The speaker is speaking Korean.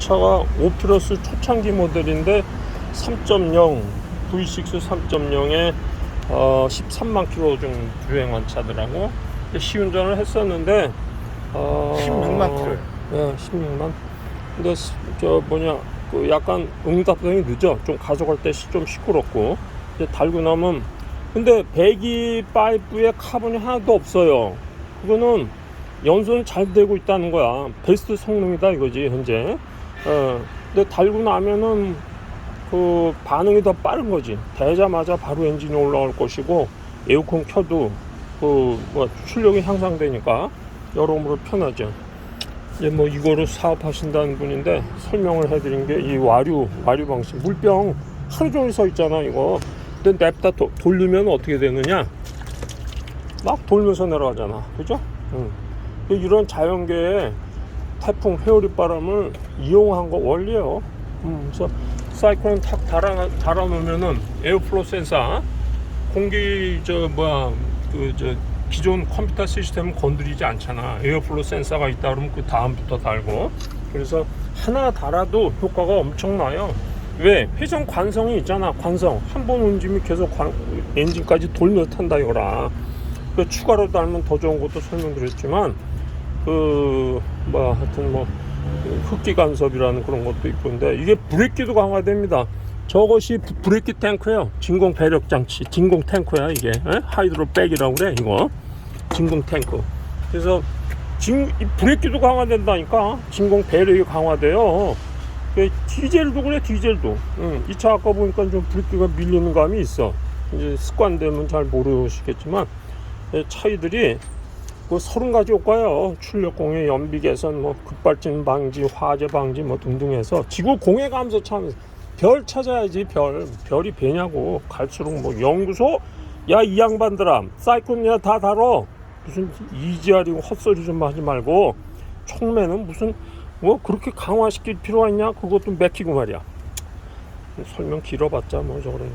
차가 5 플러스 초창기 모델인데 3.0 V6 3.0에 어, 13만 킬로 좀 주행한 차더라고. 시운전을 했었는데 어, 16만 킬로요. 네, 16만. 근데 스- 저 뭐냐 그 약간 응답성이 늦어. 좀 가져갈 때 좀 시끄럽고. 이제 달고 나면 근데 배기 파이프에 카본이 하나도 없어요. 그거는 연소는 잘 되고 있다는 거야. 베스트 성능이다 이거지 현재. 어, 근데 달고 나면은 그 반응이 더 빠른 거지. 대자마자 바로 엔진이 올라올 것이고 에어컨 켜도 그뭐 출력이 향상되니까 여러모로 편하죠. 이제 뭐 이거로 사업하신다는 분인데 설명을 해드린 게 이 와류 와류 방식 물병 하루 종일 서 있잖아 이거. 근데 냅다 도- 돌리면 어떻게 되느냐? 막 돌면서 내려가잖아, 그죠? 응. 이런 자연계의 태풍 회오리 바람을 이용한 거 원리예요. 음, 그래서 사이클론 탁 달아 달아 놓으면은 에어플로 센서 공기 저 뭐야 그 저 기존 컴퓨터 시스템은 건드리지 않잖아. 에어플로 센서가 있다 그러면 그 다음부터 달고 그래서 하나 달아도 효과가 엄청나요. 왜 회전 관성이 있잖아. 관성 한 번 움직이면 계속 관- 엔진까지 돌면서 탄다 이거라. 그 추가로 달면 더 좋은 것도 설명드렸지만 그 뭐 하여튼 뭐 흡기 간섭이라는 그런 것도 있고 근데 이게 브레이크도 강화됩니다. 저것이 부- 브레이크 탱크예요. 진공 배력 장치, 진공 탱크야 이게 에? 하이드로 백이라고 그래 이거 진공 탱크. 그래서 진, 이 브레이크도 강화된다니까 진공 배력이 강화돼요. 그 디젤도 그래 디젤도. 응. 이차 아까 보니까 좀 브레이크가 밀리는 감이 있어. 이제 습관되면 잘 모르시겠지만 이 차이들이 그 서른 가지 효과요. 출력 공해, 연비 개선, 뭐 급발진 방지, 화재 방지 뭐 등등해서 지구 공해 감소 참 별 찾아야지 별 별이 배냐고. 갈수록 뭐 연구소? 야 이 양반들아 사이클이야 다 다뤄. 무슨 이지아리고 헛소리 좀 하지 말고. 총매는 무슨 뭐 그렇게 강화시킬 필요가 있냐? 그것도 맥히고 말이야. 설명 길어봤자 뭐 저래